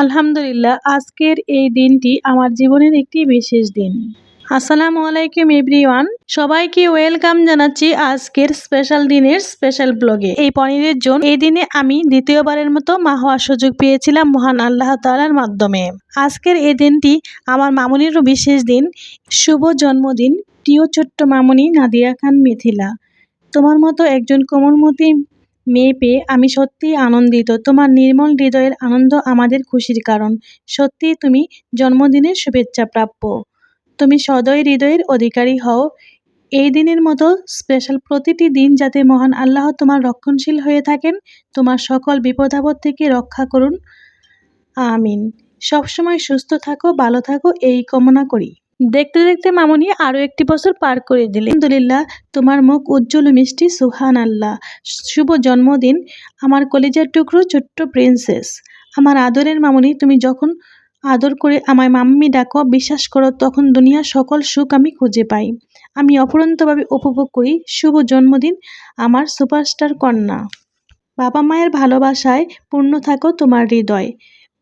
আলহামদুলিল্লাহ, আজকের এই দিনটি আমার জীবনের একটি বিশেষ দিন। আসসালামু আলাইকুম এভরিওয়ান, সবাইকে ওয়েলকাম জানাচ্ছি আজকের স্পেশাল দিনের স্পেশাল ব্লগে। এই পনিরের জন্য এই দিনে আমি দ্বিতীয়বারের মতো মা হওয়ার সুযোগ পেয়েছিলাম মহান আল্লাহ তালার মাধ্যমে। আজকের এই দিনটি আমার মামুনিরও বিশেষ দিন, শুভ জন্মদিন, প্রিয় ছোট্ট মামুনি নাদিয়া খান মিথিলা। তোমার মতো একজন কোমলমতি মেয়ে পেয়ে আমি সত্যিই আনন্দিত। তোমার নির্মল হৃদয়ের আনন্দ আমাদের খুশির কারণ। সত্যি তুমি জন্মদিনের শুভেচ্ছা প্রাপ্য। তুমি সদয় হৃদয়ের অধিকারী হও। এই দিনের মতো স্পেশাল প্রতিটি দিন যাতে মহান আল্লাহ তোমার রক্ষণশীল হয়ে থাকেন, তোমার সকল বিপদ আপদ থেকে রক্ষা করুন। আমিন। সবসময় সুস্থ থাকো, ভালো থাকো, এই কামনা করি। দেখতে দেখতে মামুনি আরও একটি বছর পার করে দিলে। আলহামদুলিল্লাহ, তোমার মুখ উজ্জ্বল মিষ্টি সুহান আল্লাহ শুভ জন্মদিন, আমার কলেজের টুকরো ছোট্ট প্রিন্সেস। আমার আদরের মামুনি, তুমি যখন আদর করে আমায় মাম্মি ডাকো, বিশ্বাস করো, তখন দুনিয়ার সকল সুখ আমি খুঁজে পাই। আমি অফুরন্তভাবে উপভোগ করি। শুভ জন্মদিন, আমার সুপারস্টার কন্যা। বাবা মায়ের ভালোবাসায় পূর্ণ থাকো তোমার হৃদয়।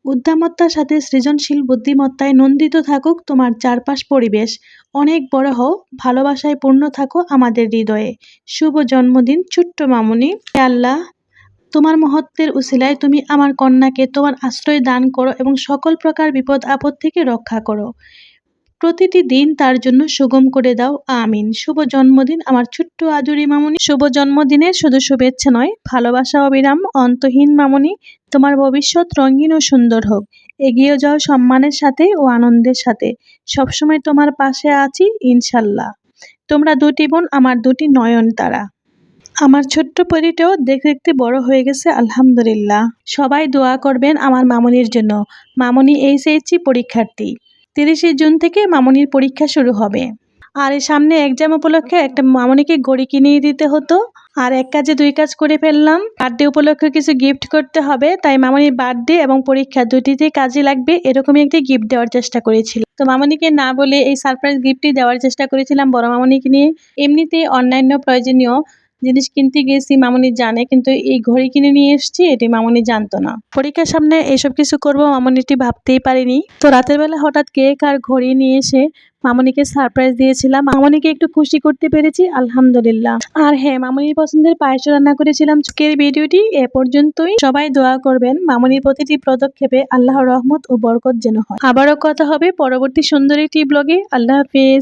উদ্দামত্তার সাথে সৃজনশীল বুদ্ধিমত্তায় নন্দিত থাকুক তোমার চারপাশ পরিবেশ। অনেক বড় হও, ভালোবাসায় পূর্ণ থাকো আমাদের হৃদয়ে। শুভ জন্মদিন, ছোট্ট মামুনি। আল্লাহ, তোমার মহত্বের উসিলায় তুমি আমার কন্যাকে তোমার আশ্রয় দান করো এবং সকল প্রকার বিপদ আপদ থেকে রক্ষা করো। প্রতিটি দিন তার জন্য সুগম করে দাও। আমিন। শুভ জন্মদিন। আমার ছোট্ট আদুরি মামনি। শুভ জন্মদিনে শুধু শুভেচ্ছা নয়, ভালোবাসা অবিরাম অন্তহীন মামনি। তোমার ভবিষ্যৎ রঙিন ও সুন্দর হোক। এগিয়ে যাও সম্মানের সাথে ও আনন্দের সাথে। সবসময় তোমার পাশে আছি, ইনশাল্লাহ। তোমরা দুটি বোন, আমার দুটি নয়ন তারা। আমার ছোট্ট পরিটাও দেখতে দেখতে বড় হয়ে গেছে, আলহামদুলিল্লাহ। সবাই দোয়া করবেন আমার মামনির জন্য। মামনি এইচএসসি পরীক্ষার্থী। তিরিশে জুন থেকে মামনির পরীক্ষা শুরু হবে। আর এই সামনে এক্সাম উপলক্ষে একটা মামনিকে গড়ি কিনে দিতে হতো। আর এক কাজে দুই কাজ করে ফেললাম। বার্থডে উপলক্ষে কিছু গিফট করতে হবে, তাই মামনির বার্থডে এবং পরীক্ষা দুটিতে কাজে লাগবে এরকমই একটি গিফট দেওয়ার চেষ্টা করেছিল তো মামনিকে না বলে এই সারপ্রাইজ গিফটটি দেওয়ার চেষ্টা করেছিলাম বড় মামনিকে নিয়ে। এমনিতে অন্যান্য প্রয়োজনীয় জিনিস কিনতে গিয়েছি, মামনি জানে, কিন্তু এই ঘড়ি কিনে নিয়ে এসেছি, এটি মামনি জানতো না। পরীক্ষার সামনে এসব কিছু করব মামনিটি ভাবতেই পারিনি। তো রাতের বেলা হঠাৎ কেক আর ঘড়ি নিয়ে এসে মামনিকে সারপ্রাইজ দিয়েছিলাম। মামনিকে একটু খুশি করতে পেরেছি, আলহামদুলিল্লাহ। আর হ্যাঁ মামনির পছন্দের পায়েস রান্না করেছিলাম। আজকের ভিডিওটি এ পর্যন্তই। সবাই দোয়া করবেন, মামনির প্রতিটি পদক্ষেপে আল্লাহর রহমত ও বরকত যেন হয়। আবারও কথা হবে পরবর্তী সুন্দর একটি ব্লগে আল্লাহ হাফিজ।